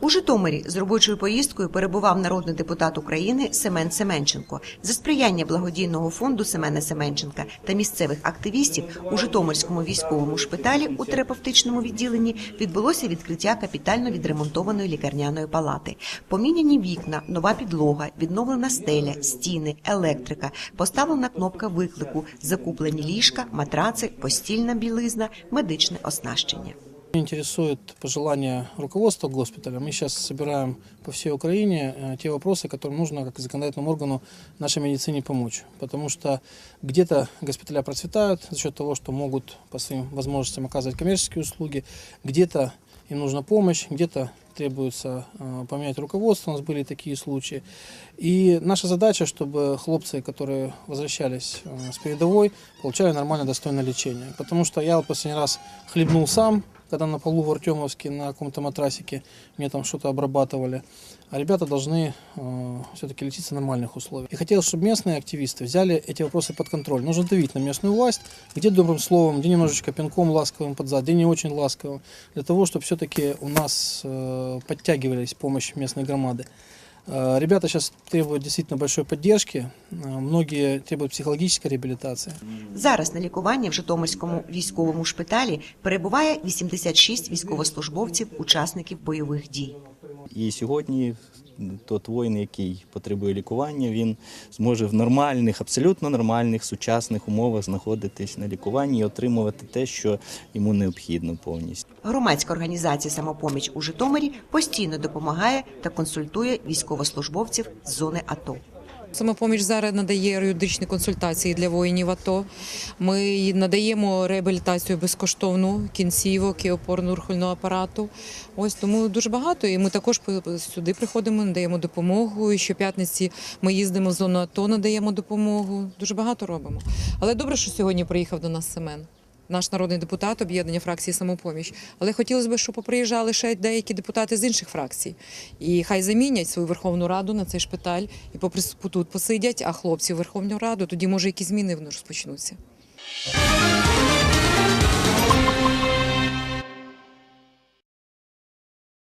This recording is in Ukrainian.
У Житомирі з робочою поїздкою перебував народний депутат України Семен Семенченко. За сприяння благодійного фонду Семена Семенченка та місцевих активістів у Житомирському військовому шпиталі у терапевтичному відділенні відбулося відкриття капітально відремонтованої лікарняної палати. Поміняні вікна, нова підлога, відновлена стеля, стіни, електрика, поставлена кнопка виклику, закуплені ліжка, матраци, постільна білизна, медичне оснащення. Интересует пожелания руководства госпиталя. Мы сейчас собираем по всей Украине э, те вопросы, которым нужно как законодательному органу нашей медицине помочь. Потому что где-то госпиталя процветают за счет того, что могут по своим возможностям оказывать коммерческие услуги, где-то им нужна помощь, где-то требуется э, поменять руководство, у нас были такие случаи. И наша задача, чтобы хлопцы, которые возвращались э, с передовой, получали нормальное, достойное лечение. Потому что я вот последний раз хлебнул сам, когда на полу в Артемовске на каком-то матрасике мне там что-то обрабатывали. А ребята должны э, все-таки лечиться в нормальных условиях. И хотелось, чтобы местные активисты взяли эти вопросы под контроль. Нужно давить на местную власть, где добрым словом, где немножечко пинком ласковым под зад, где не очень ласковым, для того, чтобы все-таки у нас э, подтягивались помощь местной громады. Э, Ребята сейчас требуют действительно большой поддержки, э, многие требуют психологической реабилитации. Зараз на лікуванні в Житомирському військовому шпиталі перебуває 86 військовослужбовців, учасників бойових дій. І сьогодні тот воїн, який потребує лікування, він зможе в нормальних, абсолютно нормальних сучасних умовах знаходитись на лікуванні і отримувати те, що йому необхідно повністю. Громадська організація Самопоміч у Житомирі постійно допомагає та консультує військовослужбовців з зони АТО. Самопоміч зараз надає юридичні консультації для воїнів АТО. Ми надаємо реабілітацію безкоштовну кінцівок і опорно-рухального апарату. Ось тому дуже багато. І ми також сюди приходимо, надаємо допомогу. І щоп'ятниці ми їздимо в зону АТО, надаємо допомогу. Дуже багато робимо. Але добре, що сьогодні приїхав до нас Семен. Наш народний депутат об'єднання фракції самопоміч. Але хотілося б, щоб поприїжджали ще деякі депутати з інших фракцій. І хай замінять свою Верховну Раду на цей шпиталь і тут посидять, а хлопці в Верховну Раду, тоді може якісь зміни розпочнуться.